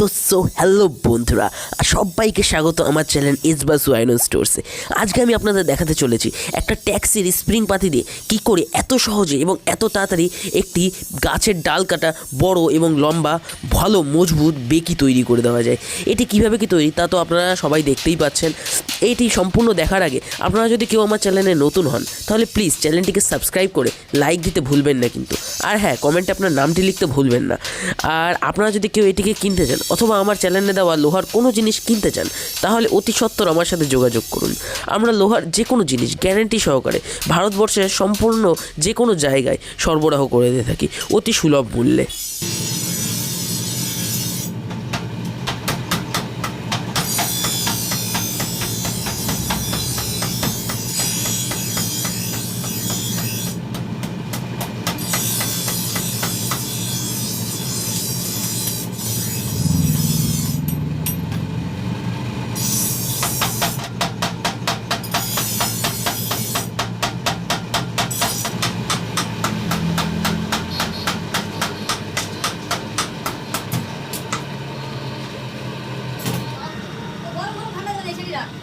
তো so hello বন্ধুরা সবাইকে স্বাগত আমার চ্যানেল ইসবাস ওয়াইন স্টোরসে। আজকে আমি আপনাদের দেখাতে চলেছি একটা ট্যাক্সির স্প্রিং পাতি দিয়ে কী করে এত সহজে এবং এত তাড়াতাড়ি একটি গাছের ডাল কাটা বড় এবং লম্বা, ভালো, মজবুত বেকি তৈরি করে দেওয়া যায়। এটি কীভাবে কি তৈরি তা তো আপনারা সবাই দেখতেই পাচ্ছেন। এটি সম্পূর্ণ দেখার আগে আপনারা যদি কেউ আমার চ্যানেলে নতুন হন, তাহলে প্লিজ চ্যানেলটিকে সাবস্ক্রাইব করে লাইক দিতে ভুলবেন না কিন্তু। আর হ্যাঁ কমেন্টে আপনার নামটি লিখতে ভুলবেন না। আর আপনারা যদি কেউ এটিকে কিনতে চান, অথবা আমার চ্যানেলে দেওয়া লোহার কোনো জিনিস কিনতে চান, তাহলে অতি সত্বর আমার সাথে যোগাযোগ করুন। আমরা লোহার যে কোনো জিনিস গ্যারেন্টি সহকারে ভারতবর্ষের সম্পূর্ণ যে কোনো জায়গায় সরবরাহ করে দিয়ে থাকি, অতি সুলভ মূল্যে। Yeah.